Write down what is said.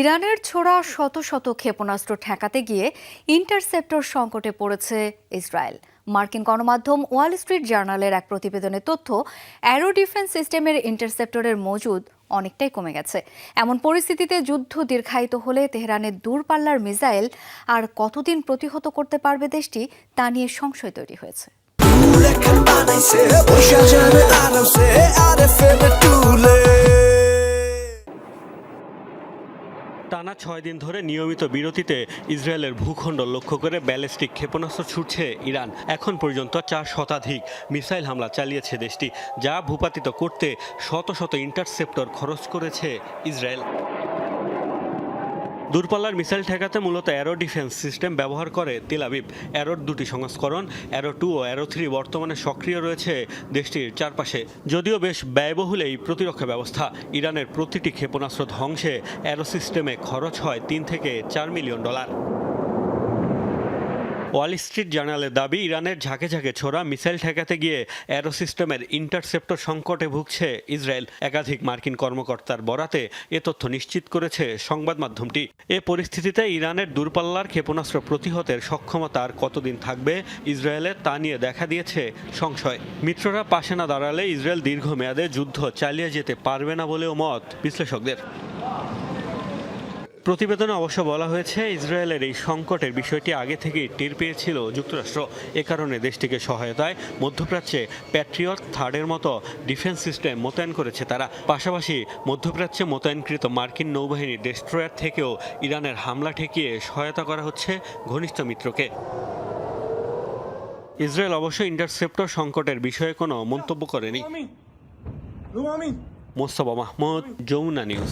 ইরানের ছোড়া শত শত ক্ষেপণাস্ত্র ঠেকাতে গিয়ে ইন্টারসেপ্টর সংকটে পড়েছে ইসরায়েল। মার্কিন গণমাধ্যম ওয়াল স্ট্রিট জার্নালের এক প্রতিবেদনের তথ্য, অ্যারো ডিফেন্স সিস্টেমের ইন্টারসেপ্টরের মজুদ অনেকটাই কমে গেছে। এমন পরিস্থিতিতে যুদ্ধ দীর্ঘায়িত হলে তেহরানের দূরপাল্লার মিসাইল আর কতদিন প্রতিহত করতে পারবে দেশটি, তা নিয়ে সংশয় তৈরি হয়েছে। টানা ছয় দিন ধরে নিয়মিত বিরতিতে ইসরায়েলের ভূখণ্ড লক্ষ্য করে ব্যালিস্টিক ক্ষেপণাস্ত্র ছুটছে ইরান। এখন পর্যন্ত চার শতাধিক মিসাইল হামলা চালিয়েছে দেশটি, যা ভূপাতিত করতে শত শত ইন্টারসেপ্টর খরচ করেছে ইসরায়েল। দূরপাল্লার মিসাইল ঠেকাতে মূলত অ্যারো ডিফেন্স সিস্টেম ব্যবহার করে তেল আবিব। অ্যারোর দুটি সংস্করণ, অ্যারো টু ও অ্যারো থ্রি বর্তমানে সক্রিয় রয়েছে দেশটির চারপাশে। যদিও বেশ ব্যয়বহুল এই প্রতিরক্ষা ব্যবস্থা, ইরানের প্রতিটি ক্ষেপণাস্ত্র ধ্বংসে অ্যারো সিস্টেমে খরচ হয় তিন থেকে চার মিলিয়ন ডলার। ওয়াল স্ট্রিট জার্নালের দাবি, ইরানের ঝাঁকে ঝাঁকে ছোড়া মিসাইল ঠেকাতে গিয়ে অ্যারো সিস্টেমের ইন্টারসেপ্টর সংকটে ভুগছে ইসরায়েল। একাধিক মার্কিন কর্মকর্তার বরাতে এ তথ্য নিশ্চিত করেছে সংবাদ মাধ্যমটি। এ পরিস্থিতিতে ইরানের দূরপাল্লার ক্ষেপণাস্ত্র প্রতিহতের সক্ষমতা আর কতদিন থাকবে ইসরায়েলের তা নিয়ে দেখা দিয়েছে সংশয়। মিত্ররা পাশে না দাঁড়ালে ইসরায়েল দীর্ঘমেয়াদে যুদ্ধ চালিয়ে যেতে পারবে না বলেও মত বিশ্লেষকদের। প্রতিবেদনে অবশ্য বলা হয়েছে ইসরায়েলের এই সংকটের বিষয়টি আগে থেকেই টের পেয়েছিল যুক্তরাষ্ট্র। এ কারণে দেশটিকে সহায়তায় মধ্যপ্রাচ্যে প্যাট্রিয়ট থার্ডের মতো ডিফেন্স সিস্টেম মোতায়েন করেছে তারা। পাশাপাশি মধ্যপ্রাচ্যে মোতায়েনকৃত মার্কিন নৌবাহিনী ডেস্ট্রয়ার থেকেও ইরানের হামলা ঠেকিয়ে সহায়তা করা হচ্ছে ঘনিষ্ঠ মিত্রকে। ইসরায়েল অবশ্য ইন্টারসেপ্টর সংকটের বিষয়ে কোনো মন্তব্য করেনি। মোস্তফা মাহমুদ যমুনা নিউজ।